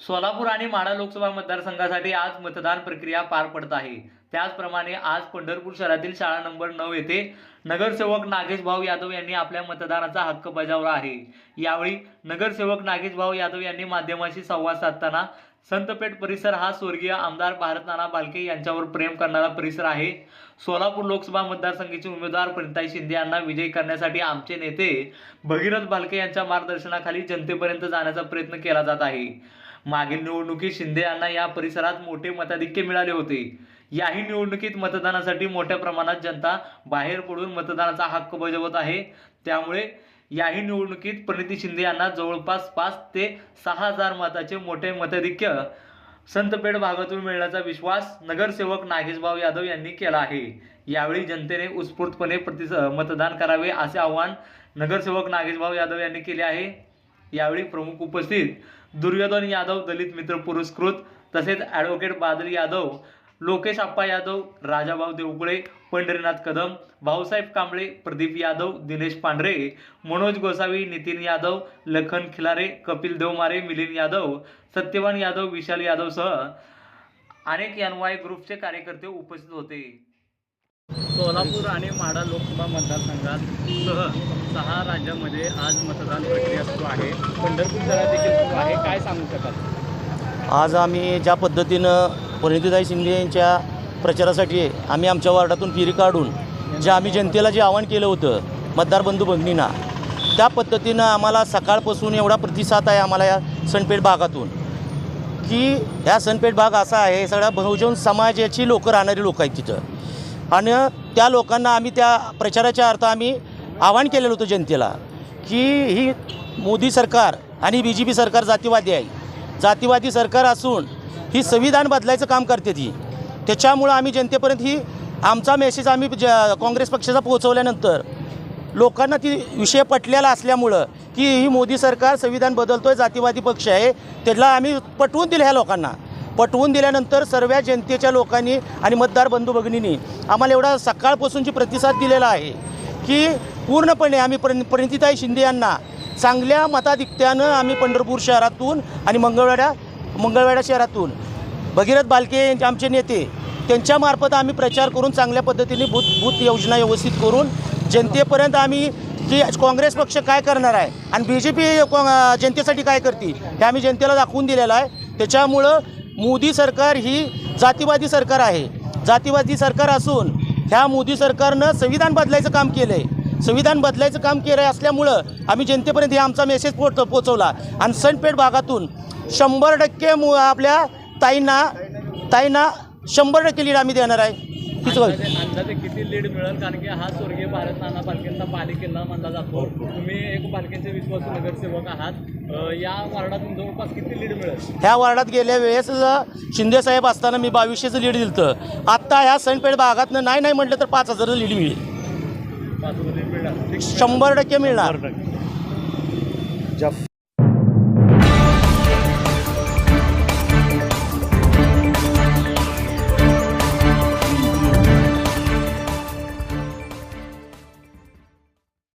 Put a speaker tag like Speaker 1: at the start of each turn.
Speaker 1: सोलापूर आणि माढा लोकसभा मतदारसंघासाठी आज मतदान प्रक्रिया पार पडत आहे. त्याचप्रमाणे आज पंढरपूर शहरातील शाळा नंबर नऊ येथे नगरसेवक नागेश भाऊ यादव यांनी आपल्या मतदानाचा हक्क बजावला आहे. यावेळी नगरसेवक नागेश भाऊ यादव यांनी माध्यमाशी संवाद साधताना संतपेठ परिसर हा स्वर्गीय आमदार भारतनाना बालके यांच्यावर प्रेम करणारा परिसर आहे. सोलापूर लोकसभा मतदारसंघाचे उमेदवार प्रिताई शिंदे यांना विजयी करण्यासाठी आमचे नेते भगीरथ बालके यांच्या मार्गदर्शनाखाली जनतेपर्यंत जाण्याचा प्रयत्न केला जात आहे. मागील निवडणुकीत शिंदे यांना या परिसरात मोठे मताधिक्य मिळाले होते. याही निवडणुकीत मतदानासाठी मोठ्या प्रमाणात जनता बाहेर पडून मतदानाचा हक्क बजावत आहे. त्यामुळे याही निवडणुकीत प्रणिती शिंदे यांना जवळपास पाच ते सहा हजार मताचे मोठे मताधिक्य संतपेठ भागातून मिळण्याचा विश्वास नगरसेवक नागेशभाऊ यादव यांनी केला आहे. यावेळी जनतेने उत्स्फूर्तपणे प्रतिस मतदान करावे असे आवाहन नगरसेवक नागेशभाऊ यादव यांनी केले आहे. यावेळी प्रमुख उपस्थित दुर्योधन यादव दलित मित्र पुरस्कृत तसेच ॲडव्होकेट बादल यादव लोकेश आप्पा यादव राजाभाऊ देवकुळे पंढरीनाथ कदम भाऊसाहेब कांबळे प्रदीप यादव दिनेश पांढरे मनोज गोसावी नितीन यादव लखन खिलारे कपिल देवमारे मिलिंद यादव सत्यवान यादव विशाल यादवसह अनेक एन वाय ग्रुपचे कार्यकर्ते उपस्थित होते. सोलापूर आणि माडा लोकसभा मतदारसंघात सह सहा राज्यामध्ये आज मतदान प्रक्रिया सुरू आहे. पंढरपूर शहरात देखील सुरू आहे. काय सांगू शकाल?
Speaker 2: आज आम्ही ज्या पद्धतीनं परिणितीताई शिंदे यांच्या प्रचारासाठी आम्ही आमच्या वार्डातून फिरी काढून जे आम्ही जनतेला जे आवाहन केलं होतं मतदार बंधू भगिनींना त्या पद्धतीनं आम्हाला सकाळपासून एवढा प्रतिसाद आहे आम्हाला या सणपेठ भागातून. की ह्या सणपेठ भाग असा आहे सगळ्या बहुजन समाजाची लोकं राहणारी लोक आहेत तिथं. आणि त्या लोकांना आम्ही त्या प्रचाराच्या अर्थ आम्ही आवाहन केलेलं होतं जनतेला की ही मोदी सरकार आणि बी जे पी सरकार जातीवादी आहे. जातीवादी सरकार असून ही संविधान बदलायचं काम करते ती. त्याच्यामुळं आम्ही जनतेपर्यंत ही आमचा मेसेज आम्ही ज काँग्रेस पक्षाचा पोहोचवल्यानंतर लोकांना ती विषय पटलेला असल्यामुळं की ही मोदी सरकार संविधान बदलतोय जातीवादी पक्ष आहे त्याला आम्ही पटवून दिलं ह्या लोकांना. पटवून दिल्यानंतर सर्व जनतेच्या लोकांनी आणि मतदार बंधू भगिनींनी आम्हाला एवढा सकाळपासूनची प्रतिसाद दिलेला आहे की पूर्णपणे आम्ही प्र प्रणितीताई शिंदे यांना चांगल्या मताधिक्त्यानं आम्ही पंढरपूर शहरातून आणि मंगळवेढा मंगळवेढा शहरातून भगीरथ बालके यांचे आमचे नेते त्यांच्यामार्फत आम्ही प्रचार करून चांगल्या पद्धतीने भूत भूत योजना व्यवस्थित करून जनतेपर्यंत आम्ही की काँग्रेस पक्ष काय करणार आहे आणि बी जे पी जनतेसाठी काय करते हे आम्ही जनतेला दाखवून दिलेलं आहे. त्याच्यामुळं मोदी सरकार ही जातीवादी सरकार आहे. जातीवादी सरकार असून ह्या मोदी सरकारनं संविधान बदलायचं काम केलं आहे संविधान बदलायचं काम केलं आहे असल्यामुळं आम्ही जनतेपर्यंत हे आमचा मेसेज पोच पोचवला आणि सनपेठ भागातून शंभर टक्के मु आपल्या ताईंना ताईंना शंभर टक्के लीड आम्ही देणार आहे.
Speaker 1: अंदाजे अंदाजे किती लीड मिळेल? कारण की हा स्वर्गीय भारत नाना पालखेंचा पालिकेला मानला जातो. तुम्ही एक पालखेंचे विश्वासू नगरसेवक आहात. या वार्डातून जवळपास किती लीड मिळेल?
Speaker 2: ह्या वार्डात गेल्या वेळेस शिंदे साहेब असताना मी बावीसशेचं लीड दिलं आत्ता ह्या सनपेठ भागातनं नाही नाही म्हटलं तर पाच हजारचं लीड मिळेल.
Speaker 1: पाच लीड मिळणार.
Speaker 2: शंभर टक्के मिळणार.